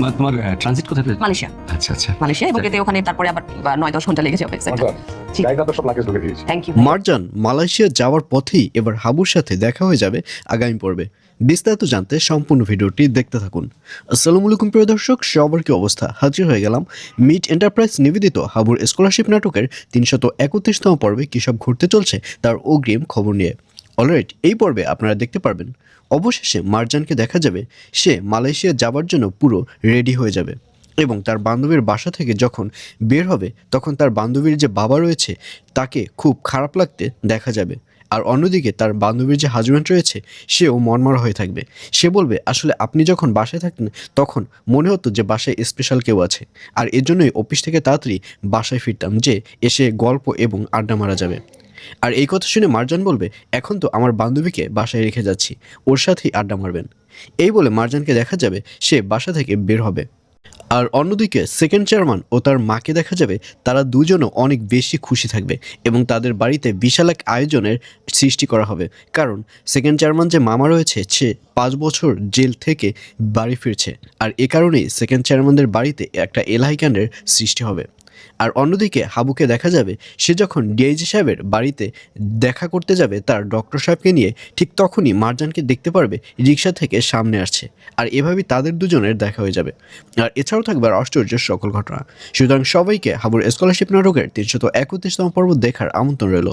তোমার তোমার ট্রানজিট কোথায়? মালয়েশিয়া। আচ্ছা আচ্ছা। মালয়েশিয়া এবং এতে ওখানে তারপরে আবার বা নয় দশ ঘণ্টা লেগে যাবে জি। গাড়িটা তো সব লাগেজ ঢুকে দিয়েছি। থ্যাংক ইউ মার্জান মালয়েশিয়া যাওয়ার পথেই এবার হাবুর সাথে দেখা হয়ে যাবে আগামী পর্বে। বিস্তারিত জানতে সম্পূর্ণ ভিডিওটি দেখতে থাকুন। আসসালামু আলাইকুম প্রিয় দর্শক সবার কি অবস্থা? হাজির হয়ে গেলাম মিট এন্টারপ্রাইজ নিবেদিত হাবুর স্কলারশিপ নাটকের তিনশত একত্রিশতম পর্বে কী সব ঘুরতে চলছে তার অগ্রিম খবর নিয়ে। অলরাইট এই পর্বে আপনারা দেখতে পারবেন, অবশেষে মার্জানকে দেখা যাবে, সে মালয়েশিয়া যাবার জন্য পুরো রেডি হয়ে যাবে। এবং তার বান্ধবীর বাসা থেকে যখন বের হবে, তখন তার বান্ধবীর যে বাবা রয়েছে, তাকে খুব খারাপ লাগতে দেখা যাবে। আর অন্যদিকে তার বান্ধবীর যে হাজব্যান্ড রয়েছে, সেও মনমরা হয়ে থাকবে। সে বলবে, আসলে আপনি যখন বাসায় থাকতেন, তখন মনে হতো যে বাসায় স্পেশাল কেউ আছে। আর এর জন্যই অফিস থেকে তাড়াতাড়ি বাসায় ফিরতাম, যে এসে গল্প এবং আড্ডা মারা যাবে। আর এই কথা শুনে মারজান বলবে, এখন তো আমার বান্ধবীকে বাসায় রেখে যাচ্ছি, ওর সাথেই আড্ডা মারবেন। এই বলে মারজানকে দেখা যাবে সে বাসা থেকে বের হবে। আর অন্যদিকে সেকেন্ড চেয়ারম্যান ও তার মাকে দেখা যাবে, তারা দুজনও অনেক বেশি খুশি থাকবে এবং তাদের বাড়িতে বিশাল এক আয়োজনের সৃষ্টি করা হবে। কারণ সেকেন্ড চেয়ারম্যান যে মামা রয়েছে, সে পাঁচ বছর জেল থেকে বাড়ি ফিরছে। আর এ কারণেই সেকেন্ড চেয়ারম্যানদের বাড়িতে একটা এলাহি ক্যান্ডের সৃষ্টি হবে। আর অন্যদিকে হাবুকে দেখা যাবে, সে যখন ডিআইজি সাহেবের বাড়িতে দেখা করতে যাবে, তার ডক্টর সাহেবকে নিয়ে ঠিক তখনই মারজানকে দেখতে পারবে রিক্সা থেকে সামনে আসছে। আর এভাবেই তাদের দুজনের দেখা হয়ে যাবে। আর এছাড়াও থাকবে আর আশ্চর্যের সকল ঘটনা। সুতরাং সবাইকে হাবুর স্কলারশিপ নাটকের তিনশত একত্রিশতম পর্ব দেখার আমন্ত্রণ রইল।